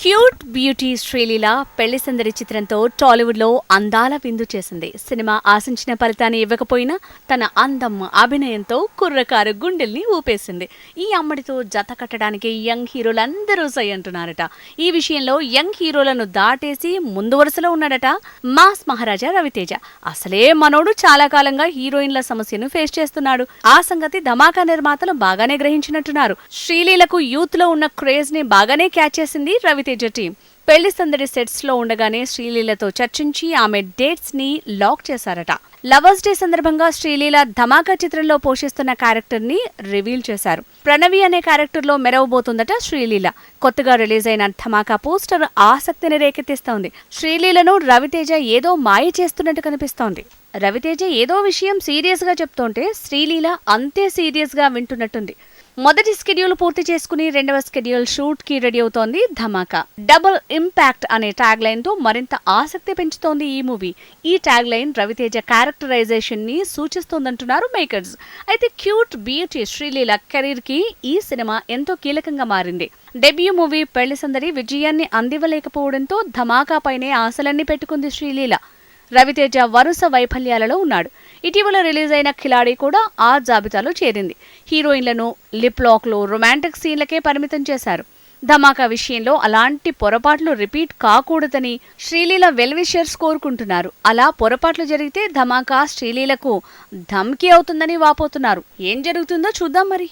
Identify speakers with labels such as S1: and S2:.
S1: Cute beauty Sreeleela పెళ్ళి సందడి చిత్రంతో టాలీవుడ్లో అందాల విందు చేసింది. సినిమా ఆశించిన ఫలితాన్ని ఇవ్వకపోయినా తన అందం అభినయంతో కుర్రకారు గుండెల్ని ఊపేసింది. ఈ అమ్మడితో జత కట్టడానికి యంగ్ హీరోలందరూ సై అంటున్నారట. ఈ విషయంలో యంగ్ హీరోలను దాటేసి ముందు వరుసలో ఉన్నాడట మాస్ మహారాజా రవితేజ. అసలే మనోడు చాలా కాలంగా హీరోయిన్ల సమస్యను ఫేస్ చేస్తున్నాడు. ఆ సంగతి ధమాకా నిర్మాతలు బాగానే గ్రహించినట్టున్నారు. శ్రీలీలకు యూత్లో ఉన్న క్రేజ్ని బాగానే క్యాచ్ చేసింది రవితేజ టీం పెళ్ళి సందడి సెట్స్లో ఉండగానే శ్రీలీలతో చర్చించి ఆమె డేట్స్ని లాక్ చేశారట. లవర్స్ డే సందర్భంగా శ్రీలీల ధమాకా చిత్రంలో పోషిస్తున్న క్యారెక్టర్ని రివీల్ చేశారు. ప్రణవి అనే క్యారెక్టర్లో మెరవబోతుందట శ్రీలీల. కొత్తగా రిలీజ్ అయిన ధమాకా పోస్టర్ ఆసక్తిని రేకెత్తిస్తోంది. శ్రీలీలను రవితేజ ఏదో మాయ చేస్తున్నట్టు కనిపిస్తోంది. రవితేజ ఏదో విషయం సీరియస్గా చెప్తుంటే శ్రీలీల అంతే సీరియస్గా వింటున్నట్టుంది. మొదటి స్కెడ్యూల్ పూర్తి చేసుకుని రెండవ స్కెడ్యూల్ షూట్కి రెడీ అవుతోంది ధమాకా. డబుల్ ఇంపాక్ట్ అనే ట్యాగ్ లైన్తో మరింత ఆసక్తి పెంచుతోంది ఈ మూవీ. ఈ ట్యాగ్ లైన్ రవితేజ క్యారెక్టరైజేషన్ని సూచిస్తోందంటున్నారు మేకర్స్ అయితే క్యూట్ బ్యూటీ శ్రీలీల కెరీర్కి ఈ సినిమా ఎంతో కీలకంగా మారింది. డెబ్యూ మూవీ పెళ్ళి సందడి విజయాన్ని అందివ్వలేకపోవడంతో ధమాకా పైనే ఆశలన్నీ పెట్టుకుంది శ్రీలీల. రవితేజ వరుస వైఫల్యాలలో ఉన్నాడు. ఇటీవల రిలీజ్ అయిన ఖిలాడి కూడా ఆ జాబితాలో చేరింది. హీరోయిన్లను లిప్ లాక్లు రొమాంటిక్ సీన్లకే పరిమితం చేశారు. ధమాకా విషయంలో అలాంటి పొరపాట్లు రిపీట్ కాకూడదని శ్రీలీల వెల్విషర్స్ కోరుకుంటున్నారు. అలా పొరపాట్లు జరిగితే ధమాకా శ్రీలీలకు ధమ్కీ అవుతుందని వాపోతున్నారు. ఏం జరుగుతుందో చూద్దాం మరి.